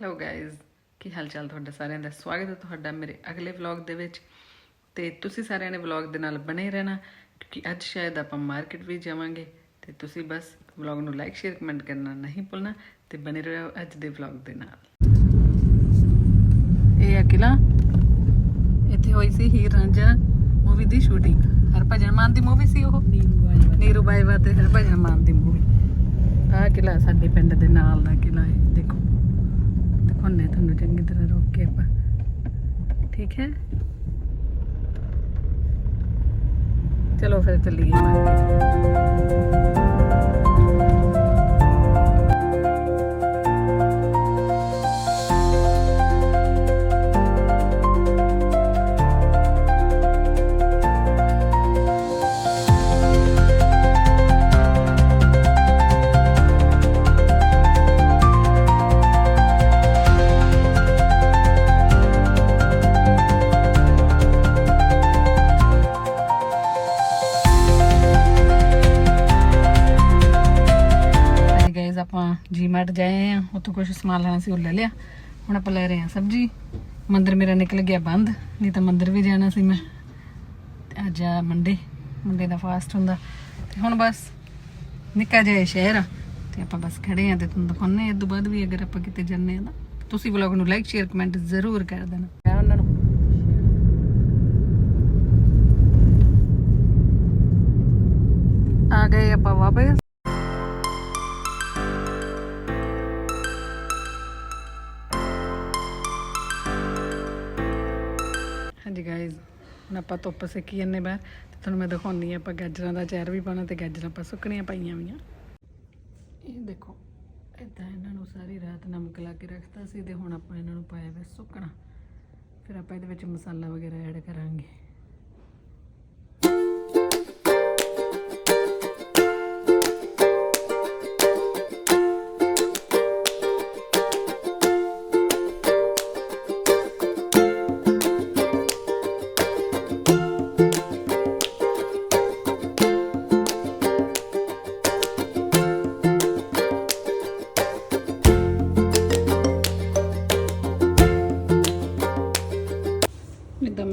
Hello guys ਕੀ ਹਾਲ ਚਾਲ ਤੁਹਾਡਾ ਸਾਰਿਆਂ ਦਾ? ਸਵਾਗਤ ਹੈ ਤੁਹਾਡਾ ਮੇਰੇ ਅਗਲੇ ਵਲੌਗ ਦੇ ਵਿੱਚ। ਤੇ ਤੁਸੀਂ ਸਾਰਿਆਂ ਨੇ ਵਲੌਗ ਦੇ ਨਾਲ ਬਣੇ ਰਹਿਣਾ, ਕਿਉਂਕਿ ਅੱਜ ਸ਼ਾਇਦ ਆਪਾਂ ਮਾਰਕੀਟ ਵੀ ਜਾਵਾਂਗੇ। ਤੇ ਤੁਸੀਂ ਬਸ ਵਲੌਗ ਨੂੰ ਲਾਈਕ ਸ਼ੇਅਰ ਕਮੈਂਟ ਕਰਨਾ ਨਹੀਂ ਭੁੱਲਣਾ ਤੇ ਬਣੇ ਰਹੋ ਅੱਜ ਦੇ ਵਲੌਗ ਦੇ ਨਾਲ। ਇਹ ਆ ਕਿਲਾ ਇੱਥੇ ਹੋਈ ਸੀ ਹੀਰ ਰਾਂਝਾ ਮੂਵੀ ਦੀ ਸ਼ੂਟਿੰਗ ਹਰਭਜਨ ਮਾਨ ਦੀ ਮੂਵੀ ਸੀ ਉਹ। ਨੀਰੂ ਬਾਈਵਾ ਤੇ ਹਰਭਜਨ ਮਾਨ ਦੀ ਮੂਵੀ ਆਹ ਕਿਲਾ ਸਾਡੇ ਪਿੰਡ ਦੇ ਨਾਲ ਦਾ ਕਿਲਾ ਹੈ, ਦੇਖੋ। ਦਿਖਾਉਂਦੇ ਤੁਹਾਨੂੰ ਚੰਗੀ ਤਰ੍ਹਾਂ ਰੋਕ ਕੇ ਆਪਾਂ। ਠੀਕ ਹੈ? ਚਲੋ ਫਿਰ ਚੱਲੀਏ। ਆਪਾਂ ਜੀਮਾਰਟ ਜਾਏ ਆ, ਉੱਥੋਂ ਕੁਝ ਸਮਾਨ ਲੈਣਾ ਸੀ, ਉਹ ਲੈ ਲਿਆ। ਹੁਣ ਆਪਾਂ ਲੈ ਰਹੇ ਆ ਸਬਜੀ। ਮੰਦਿਰ ਮੇਰਾ ਨਿਕਲ ਗਿਆ ਬੰਦ, ਨਹੀਂ ਤਾਂ ਮੰਦਿਰ ਵੀ ਜਾਣਾ ਸੀ ਮੈਂ। ਅੱਜ ਆ ਮੰਡੇ ਮੰਡੇ ਦਾ ਫਾਸਟ ਹੁੰਦਾ। ਤੇ ਹੁਣ ਬਸ ਨਿੱਕਾ ਜਿਹਾ ਸ਼ਹਿਰ ਤੇ ਆਪਾਂ ਬਸ ਖੜੇ ਆ ਤੇ ਤੁਹਾਨੂੰ ਦਿਖਾਉਂਦੇ ਆ ਤੋਂ ਬਾਅਦ ਵੀ ਅਗਰ ਆਪਾਂ ਕਿਤੇ ਜਾਂਦੇ ਆ ਨਾ, ਤੁਸੀਂ ਵਲੌਗ ਨੂੰ ਲਾਈਕ ਸ਼ੇਅਰ ਕਮੈਂਟ ਜ਼ਰੂਰ ਕਰ ਦੇਣਾ। ਮੈਂ ਉਹਨਾਂ ਨੂੰ ਆ ਗਏ ਆਪਾਂ ਵਾਪਸ। ਹਾਂਜੀ ਗਾਇਜ਼ ਹੁਣ ਆਪਾਂ ਧੁੱਪ ਸੇਕੀ ਜੰਨੇ ਬਾਹਰ ਤੇ ਤੁਹਾਨੂੰ ਮੈਂ ਦਿਖਾਉਣੀ ਆ ਆਪਾਂ ਗਾਜਰਾਂ ਦਾ ਅਚਾਰ ਵੀ ਪਾਣਾ ਤੇ ਗਾਜਰਾਂ ਆਪਾਂ ਸੁੱਕਣੀਆਂ ਪਾਈਆਂ ਵੀਆਂ ਇਹ ਦੇਖੋ ਇਦਾਂ ਇਹਨਾਂ ਨੂੰ ਸਾਰੀ ਰਾਤ ਨਮਕ ਲਾ ਕੇ ਰੱਖਤਾ ਸੀ ਤੇ ਹੁਣ ਆਪਾਂ ਇਹਨਾਂ ਨੂੰ ਪਾਇਆ ਵੇ ਸੁੱਕਣਾ। ਫਿਰ ਆਪਾਂ ਇਹਦੇ ਵਿੱਚ ਮਸਾਲਾ ਵਗੈਰਾ ਐਡ ਕਰਾਂਗੇ।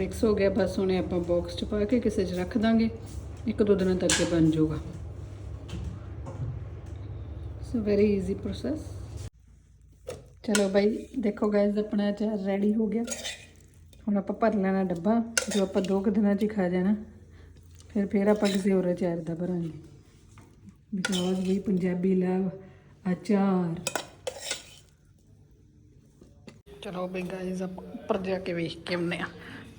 ਮਿਕਸ ਹੋ ਗਿਆ, ਬਸ ਹੁਣੇ ਆਪਾਂ ਬਾਕਸ 'ਚ ਪਾ ਕੇ ਕਿਸੇ 'ਚ ਰੱਖ ਦਾਂਗੇ। ਇੱਕ ਦੋ ਦਿਨਾਂ ਤੱਕ ਇਹ ਬਣ ਜਾਊਗਾ। ਸੋ ਵੈਰੀ ਈਜ਼ੀ ਪ੍ਰੋਸੈਸ ਚਲੋ ਬਾਈ, ਦੇਖੋ ਗਾਇਜ਼ ਆਪਣਾ ਅਚਾਰ ਰੈਡੀ ਹੋ ਗਿਆ। ਹੁਣ ਆਪਾਂ ਭਰ ਲੈਣਾ ਡੱਬਾ, ਜੋ ਆਪਾਂ ਦੋ ਕੁ ਦਿਨਾਂ 'ਚ ਹੀ ਖਾ ਜਾਣਾ। ਫਿਰ ਫਿਰ ਆਪਾਂ ਕਿਸੇ ਹੋਰ ਅਚਾਰ ਦਾ ਭਰਾਂਗੇ। Because we Punjabi love achar. ਚਲੋ ਬਈ ਗਾਇਜ਼ ਆਪਾਂ ਉੱਪਰ ਜਾ ਕੇ ਵੇਖ ਕੇ ਆਉਂਦੇ ਆ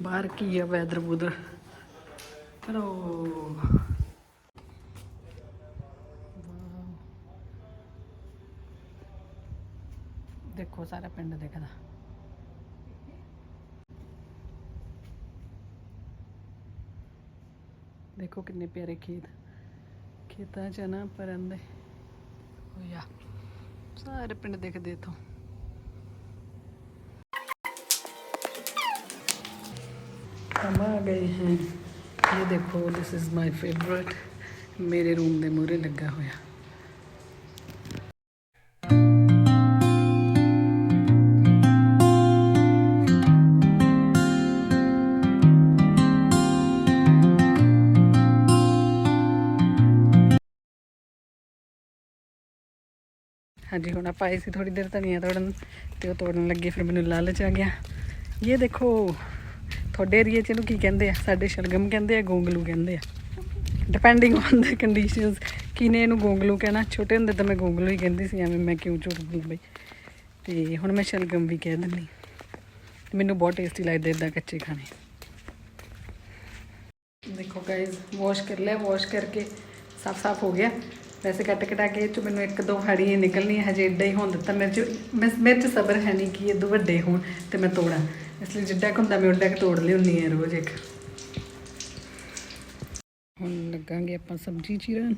ਬਾਹਰ ਕੀ ਆ ਵੈਦਰ ਬੁਦਰ ਚਲੋ ਦੇਖੋ ਸਾਰਾ ਪਿੰਡ ਦੇਖਦਾ। ਦੇਖੋ ਕਿੰਨੇ ਪਿਆਰੇ ਖੇਤ। ਖੇਤਾਂ ਚ ਨਾ ਪਰੰਦੇ ਹੋਇਆ ਸਾਰੇ ਪਿੰਡ ਦੇਖਦੇ ਇਥੋਂ। हम आ गए हैं ये देखो दिस इज़ माय फेवरेट मेरे रूम ਦੇ ਮੂਹਰੇ ਲੱਗਾ ਹੋਇਆ ਹਾਂਜੀ ਹੁਣ ਆਪਾਂ ਆਏ ਸੀ ਥੋੜੀ ਦੇਰ ਧਨੀਆ ਤੋੜਨ ਤੇ ਉਹ ਤੋੜਨ ਲੱਗੇ ਫਿਰ ਮੈਨੂੰ ਲਾਲਚ ਆ ਗਿਆ ਇਹ ਦੇਖੋ ਤੁਹਾਡੇ ਏਰੀਏ 'ਚ ਇਹਨੂੰ ਕੀ ਕਹਿੰਦੇ ਆ? ਸਾਡੇ ਸ਼ਲਗਮ ਕਹਿੰਦੇ ਆ, ਗੋਂਗਲੂ ਕਹਿੰਦੇ ਆ। ਡਿਪੈਂਡਿੰਗ ਔਨ ਦ ਕੰਡੀਸ਼ਨਸ ਕਿਨੇ ਇਹਨੂੰ ਗੋਂਗਲੂ ਕਹਿਣਾ? ਛੋਟੇ ਹੁੰਦੇ ਤਾਂ ਮੈਂ ਗੋਂਗਲੂ ਹੀ ਕਹਿੰਦੀ ਸੀ, ਐਵੇਂ ਮੈਂ ਕਿਉਂ ਝੂਠ ਬੋਲ ਬਈ? ਤੇ ਹੁਣ ਮੈਂ ਸ਼ਲਗਮ ਵੀ ਕਹਿ ਦਿੰਦੀ ਮੈਨੂੰ ਬਹੁਤ ਟੇਸਟੀ ਲੱਗਦੇ ਇਦਾਂ ਕੱਚੇ ਖਾਣੇ। ਦੇਖੋ ਗਾਇਜ਼ ਵਾਸ਼ ਕਰ ਲਿਆ ਵਾਸ਼ ਕਰਕੇ ਸਾਫ਼ ਸਾਫ਼ ਹੋ ਗਿਆ। ਵੈਸੇ ਕੱਟ ਕਟਾ ਕੇ ਇਹ ਚ ਮੈਨੂੰ ਇੱਕ ਦੋ ਹੜੀਆਂ ਨਿਕਲਣੀਆਂ, ਹਜੇ ਏਡਾ ਹੀ ਹੋਣ ਦਿੱਤਾ। ਮੇਰੇ ਚ ਮੇਰੇ ਚ ਸਬਰ ਹੈ ਨਹੀਂ ਕਿ ਇਹ ਦੋ ਵੱਡੇ ਹੋਣ ਤੇ ਮੈਂ ਤੋੜਾਂ। ਇਸ ਲਈ ਜਿੱਡਾ ਕੁ ਹੁੰਦਾ ਮੈਂ ਉੱਡਾ ਕੁ ਤੋੜ ਲਿਆਉਂਦੀ ਹਾਂ ਰੋਜ਼ ਇੱਕ। ਹੁਣ ਲੱਗਾਂਗੇ ਆਪਾਂ ਸਬਜ਼ੀ ਚੀਰਨ।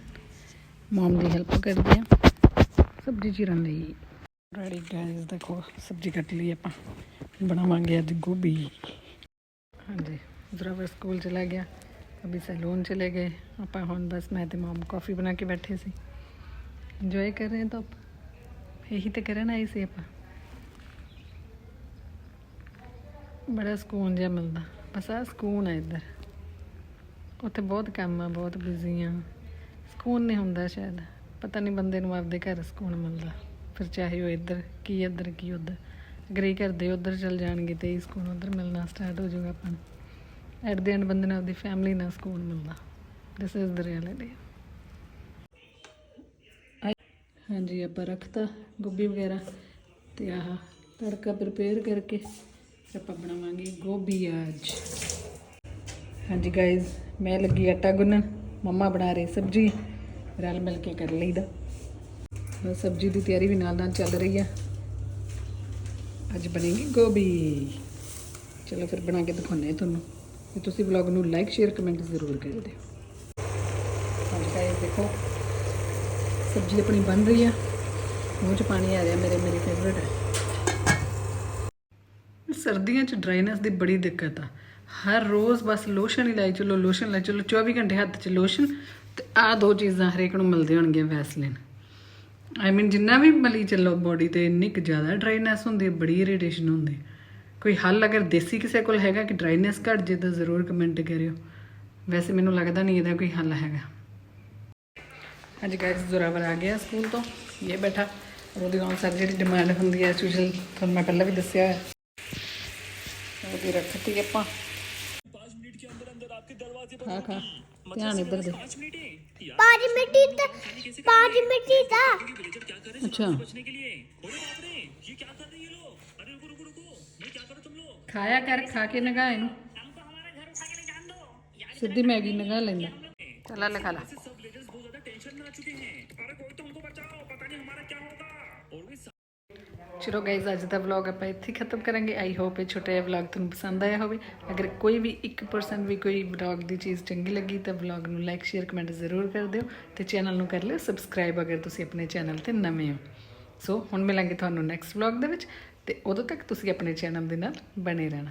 ਮਮ ਦੀ ਹੈਲਪ ਕਰਦੇ ਆ ਸਬਜ਼ੀ ਚੀਰਨ ਲਈ। ਰੈਡੀ ਗਾਇਸ ਦੇਖੋ, ਸਬਜ਼ੀ ਕੱਟ ਲਈ ਆਪਾਂ। ਬਣਾਵਾਂਗੇ ਅੱਜ ਗੋਭੀ। ਹਾਂਜੀ ਜ਼ਰਾਵਰ ਸਕੂਲ ਚਲਾ ਗਿਆ। ਅਭੀ ਸੈਲੂਨ ਚਲੇ ਗਏ। ਆਪਾਂ ਹੁਣ ਬਸ ਮੈਂ ਤੇ ਮਮ ਕਾਫੀ ਬਣਾ ਕੇ ਬੈਠੇ ਸੀ। ਇੰਜੋਏ ਕਰ ਰਹੇ ਹਾਂ ਤਾਂ ਇਹੀ ਤੇ ਕਰਨ ਆਏ ਸੀ ਆਪਾਂ। ਬੜਾ ਸਕੂਨ ਜਿਹਾ ਮਿਲਦਾ। ਬਸ ਆ ਸਕੂਨ ਹੈ ਇੱਧਰ। ਉੱਥੇ ਬਹੁਤ ਕੰਮ ਆ, ਬਹੁਤ ਬਿਜ਼ੀ ਆ। ਸਕੂਨ ਨਹੀਂ ਹੁੰਦਾ ਸ਼ਾਇਦ। ਪਤਾ ਨਹੀਂ ਬੰਦੇ ਨੂੰ ਆਪਦੇ ਘਰ ਸਕੂਨ ਮਿਲਦਾ। ਫਿਰ ਚਾਹੇ ਉਹ ਇੱਧਰ, ਕੀ ਇੱਧਰ, ਕੀ ਉੱਧਰ। ਅਗਰ ਇਹ ਕਰਦੇ ਉੱਧਰ ਚਲ ਜਾਣਗੇ ਤੇ ਇਹ ਸਕੂਨ ਉੱਧਰ ਮਿਲਣਾ ਸਟਾਰਟ ਹੋ ਜਾਊਗਾ ਆਪਾਂ ਨੂੰ। ਐਟ ਦੀ ਐਂਡ ਬੰਦੇ ਨੂੰ ਆਪਦੀ ਫੈਮਿਲੀ ਨਾਲ ਸਕੂਨ ਮਿਲਦਾ। ਦਿਸ ਇਜ਼ ਦ ਰਿਐਲਿਟੀ ਹਾਂਜੀ, ਆਪਾਂ ਰੱਖਤਾ ਗੋਭੀ ਵਗੈਰਾ ਤੇ ਆਹ ਤੜਕਾ ਪ੍ਰਪੇਅਰ ਕਰਕੇ ਫਿਰ ਆਪਾਂ ਬਣਾਵਾਂਗੇ ਗੋਭੀ ਅੱਜ ਹਾਂਜੀ ਗਾਇਜ਼ ਮੈਂ ਲੱਗੀ ਆਟਾ ਗੁੰਨਣ ਮੰਮਾ ਬਣਾ ਰਹੇ ਸਬਜੀ, ਰਲ ਮਿਲ ਕੇ ਕਰ ਲਈਦਾ। ਸਬਜੀ ਦੀ ਤਿਆਰੀ ਵੀ ਨਾਲ ਨਾਲ ਚੱਲ ਰਹੀ ਆ। ਅੱਜ ਬਣੇਗੀ ਗੋਭੀ। ਚਲੋ ਫਿਰ ਬਣਾ ਕੇ ਦਿਖਾਉਂਦੇ ਹਾਂ ਤੁਹਾਨੂੰ। ਤੇ ਤੁਸੀਂ ਵਲੌਗ ਨੂੰ ਲਾਈਕ ਸ਼ੇਅਰ ਕਮੈਂਟ ਜ਼ਰੂਰ ਕਰ ਦਿਓ। ਹਾਂਜੀ ਗਾਇਜ਼ ਦੇਖੋ, ਸਬਜ਼ੀ ਆਪਣੀ ਬਣ ਰਹੀ ਆ। ਮੂੰਹ 'ਚ ਪਾਣੀ ਆ ਰਿਹਾ, ਮੇਰੇ ਮੇਰੇ ਫੇਵਰਟ ਹੈ ਸਰਦੀਆਂ 'ਚ ਡਰਾਈਨੈਸ ਦੀ ਬੜੀ ਦਿੱਕਤ ਆ। ਹਰ ਰੋਜ਼ ਬਸ ਲੋਸ਼ਨ ਹੀ ਲਾਈ ਚਲੋ ਲੋਸ਼ਨ ਲਾਈ ਚਲੋ 24 ਘੰਟੇ ਹੱਥ 'ਚ ਲੋਸ਼ਨ ਤੇ ਆ ਦੋ ਚੀਜ਼ਾਂ ਹਰੇਕ ਨੂੰ ਮਿਲਦੇ ਹੋਣਗੀਆਂ ਵੈਸਲਿਨ ਆਈ ਮੀਨ ਜਿੰਨਾ ਵੀ ਮਲੀ ਚੱਲੋ ਬੋਡੀ ਤੇ ਇੰਨੀ ਕੁ ਜ਼ਿਆਦਾ ਡਰਾਈਨੈਸ ਹੁੰਦੀ ਹੈ, ਬੜੀ ਇਰੀਟੇਸ਼ਨ ਹੁੰਦੀ ਕੋਈ ਹੱਲ ਅਗਰ ਦੇਸੀ ਕਿਸੇ ਕੋਲ ਹੈਗਾ ਕਿ ਡਰਾਈਨੈਸ ਘਟ ਜੇ ਤਾਂ ਜ਼ਰੂਰ ਕਮੈਂਟ ਕਰਿਓ। ਵੈਸੇ ਮੈਨੂੰ ਲੱਗਦਾ ਨਹੀਂ ਇਹਦਾ ਕੋਈ ਹੱਲ ਹੈਗਾ। ਅੱਜ ਗਾਇਸ ਜ਼ੋਰਾਵਰ ਆ ਗਿਆ ਸਕੂਲ ਤੋਂ, ਇਹ ਬੈਠਾ। ਔਰ ਉਹਦੀ ਅਨਸਰ ਜਿਹੜੀ ਡਿਮਾਂਡ ਹੁੰਦੀ ਹੈ ਸਪੈਸ਼ਲ ਤੁਹਾਨੂੰ ਮੈਂ ਪਹਿਲਾਂ ਵੀ ਦੱਸਿਆ ਹੈ। ਉਹਦੀ ਰੱਖਤੀ ਆਪਾਂ ਖਾ ਖਾ ਧਿਆਨ ਇੱਧਰ ਦੇ पाँच मिनटी तक पाँच मिनटी तक ਅੱਛਾ ਖਾਇਆ ਕਰ ਖਾ ਕੇ ਨਗਾ ਇਹਨੂੰ ਸਿੱਧੀ ਮੈਗੀ ਨਗਾ ਲੈਂਦਾ ਚੱਲ ਲੈ ਖਾ ਲਾ ਚਲੋ ਗਾਇਜ਼ ਅੱਜ ਦਾ ਵਲੌਗ ਆਪਾਂ ਇੱਥੇ ਖਤਮ ਕਰਾਂਗੇ। ਆਈ ਹੋਪ ਇਹ ਛੋਟਾ ਜਿਹਾ ਵਲੌਗ ਤੁਹਾਨੂੰ ਪਸੰਦ ਆਇਆ ਹੋਵੇ। ਅਗਰ ਕੋਈ ਵੀ 1% ਵੀ ਕੋਈ ਵਲੌਗ ਦੀ ਚੀਜ਼ ਚੰਗੀ ਲੱਗੀ, ਤਾਂ ਵਲੌਗ ਨੂੰ ਲਾਈਕ ਸ਼ੇਅਰ ਕਮੈਂਟ ਜ਼ਰੂਰ ਕਰ ਦਿਓ ਤੇ ਚੈਨਲ ਨੂੰ ਕਰ ਲਿਓ ਸਬਸਕ੍ਰਾਈਬ ਅਗਰ ਤੁਸੀਂ ਆਪਣੇ ਚੈਨਲ ਤੇ ਨਵੇਂ ਹੋ। ਸੋ ਹੁਣ ਮਿਲਾਂਗੇ ਤੁਹਾਨੂੰ ਨੈਕਸਟ ਵਲੌਗ ਦੇ ਵਿੱਚ ਤੇ ਉਦੋਂ ਤੱਕ ਤੁਸੀਂ ਆਪਣੇ ਚੈਨਲ ਦੇ ਨਾਲ ਬਣੇ ਰਹਿਣਾ।